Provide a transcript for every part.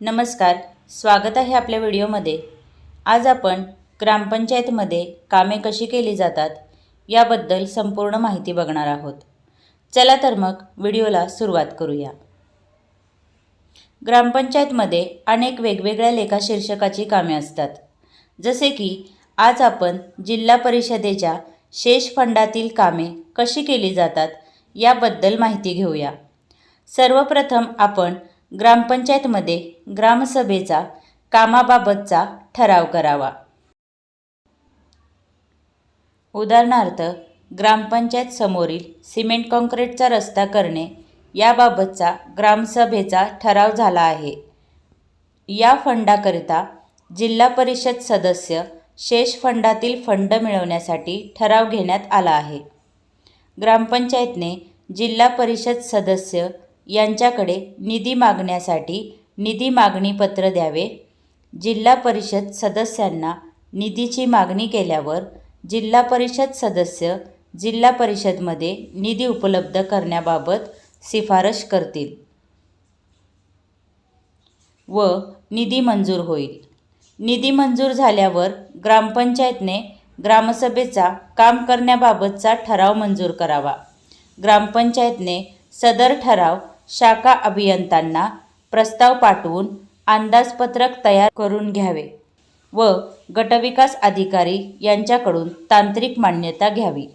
नमस्कार स्वागत आहे आपल्या व्हिडिओमध्ये. आज आपण ग्रामपंचायतमध्ये कामे कशी केली जातात याबद्दल संपूर्ण माहिती बघणार आहोत. चला तर मग व्हिडिओला सुरुवात करूया. ग्रामपंचायतमध्ये अनेक वेगवेगळ्या लेखा शीर्षकाची कामे असतात. जसे की आज आपण जिल्हा परिषदेच्या शेष फंडातील कामे कशी केली जातात याबद्दल माहिती घेऊया. सर्वप्रथम आपण ग्रामपंचायतमध्ये ग्रामसभेचा कामाबाबतचा ठराव करावा. उदाहरणार्थ ग्रामपंचायत समोरील सिमेंट कॉन्क्रीटचा रस्ता करणे याबाबतचा ग्रामसभेचा ठराव झाला आहे. या फंडाकरिता जिल्हा परिषद सदस्य शेष फंडातील फंड मिळवण्यासाठी ठराव घेण्यात आला आहे. ग्रामपंचायतने जिल्हा परिषद सदस्य यांच्याकडे निधी मागण्यासाठी निधी मागणी पत्र द्यावे. जिल्हा परिषद सदस्यांना निधीची मागणी केल्यावर जिल्हा परिषद सदस्य जिल्हा परिषदमध्ये निधी उपलब्ध करण्याबाबत शिफारस करतील व निधी मंजूर होईल. निधी मंजूर झाल्यावर ग्रामपंचायतने ग्रामसभेचा काम करण्याबाबतचा ठराव मंजूर करावा. ग्रामपंचायतने सदर ठराव शाखा अभियंत्यांना प्रस्ताव पाठवून अंदाजपत्रक तयार करून घ्यावे व गटविकास अधिकारी यांच्याकडून तांत्रिक मान्यता घ्यावी.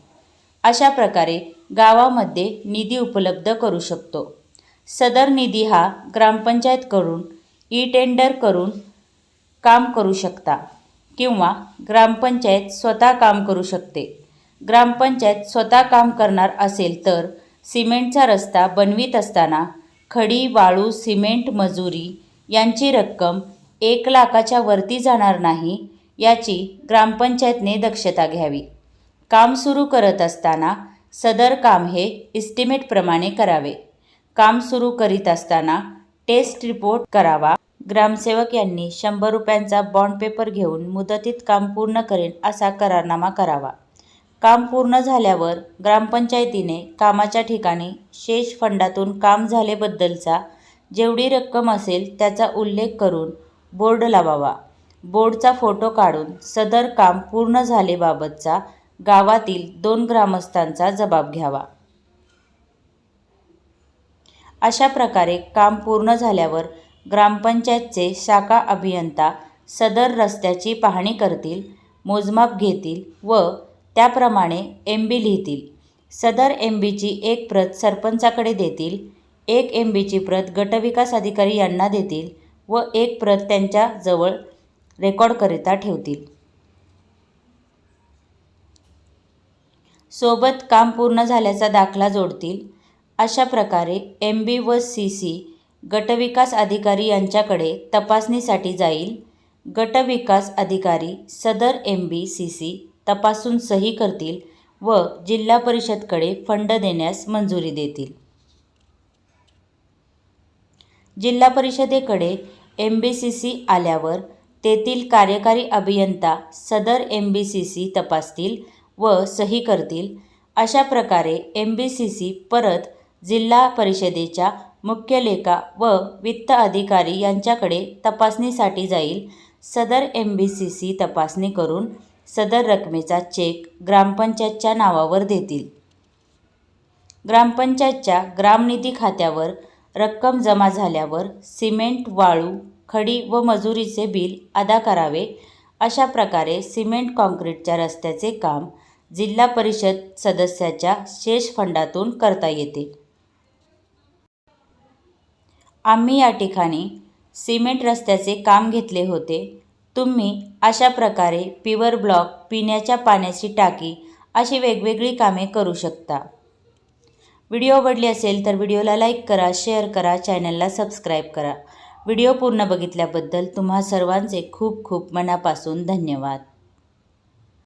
अशा प्रकारे गावामध्ये निधी उपलब्ध करू शकतो. सदर निधी हा ग्रामपंचायतकडून ई टेंडर करून काम करू शकता किंवा ग्रामपंचायत स्वतः काम करू शकते. ग्रामपंचायत स्वतः काम करणार असेल तर सिमेंटचा रस्ता बनवीत असताना खडी वाळू सिमेंट मजुरी यांची रक्कम एक लाखाच्या वरती जाणार नाही याची ग्रामपंचायतने दक्षता घ्यावी. काम सुरू करत असताना सदर काम हे इस्टिमेटप्रमाणे करावे. काम सुरू करीत असताना टेस्ट रिपोर्ट करावा. ग्रामसेवक यांनी शंभर रुपयांचा बॉन्ड पेपर घेऊन मुदतीत काम पूर्ण करेन असा करारनामा करावा. काम पूर्ण झाल्यावर ग्रामपंचायतीने कामाच्या ठिकाणी शेष फंडातून काम झालेबद्दलचा जेवढी रक्कम असेल त्याचा उल्लेख करून बोर्ड लावावा. बोर्डचा फोटो काढून सदर काम पूर्ण झालेबाबतचा गावातील दोन ग्रामस्थांचा जबाब घ्यावा. अशा प्रकारे काम पूर्ण झाल्यावर ग्रामपंचायतचे शाखा अभियंता सदर रस्त्याची पाहणी करतील मोजमाप घेतील व त्याप्रमाणे एम बी लिहितील. सदर एम बीची एक प्रत सरपंचाकडे देतील एक एम बीची प्रत गटविकास अधिकारी यांना देतील व एक प्रत त्यांच्याजवळ रेकॉर्डकरिता ठेवतील. सोबत काम पूर्ण झाल्याचा दाखला जोडतील. अशा प्रकारे एम बी व सी सी गटविकास अधिकारी यांच्याकडे तपासणीसाठी जाईल. गटविकास अधिकारी सदर एम बी सी सी तपासून सही करतील व जिल्हा परिषदकडे फंड देण्यास मंजुरी देतील. जिल्हा परिषदेकडे एम बी सी सी आल्यावर तेथील कार्यकारी अभियंता सदर एम बी सी सी तपासतील व सही करतील अशा प्रकारे एम बी सी सी परत जिल्हा परिषदेच्या मुख्य लेखा व वित्त अधिकारी यांच्याकडे तपासणीसाठी जाईल. सदर एम बी सी सी तपासणी करून सदर रकमेचा चेक ग्रामपंचायतच्या नावावर देतील. ग्रामपंचायतच्या ग्रामनिधी खात्यावर रक्कम जमा झाल्यावर सिमेंट वाळू खडी व मजुरीचे बिल अदा करावे अशा प्रकारे सिमेंट कॉन्क्रीटच्या रस्त्याचे काम जिल्हा परिषद सदस्याच्या शेष फंडातून करता येते. आम्ही या ठिकाणी सिमेंट रस्त्याचे काम घेतले होते. तुम्ही अशा प्रकारे पिवर ब्लॉक पिण्याच्या पाण्याची टाकी अशी वेगवेगळी कामे करू शकता. व्हिडिओ आवडली असेल तर व्हिडिओला लाईक करा शेअर करा चॅनलला सबस्क्राईब करा. व्हिडिओ पूर्ण बघितल्याबद्दल तुम्हा सर्वांचे खूप खूप मनापासून धन्यवाद.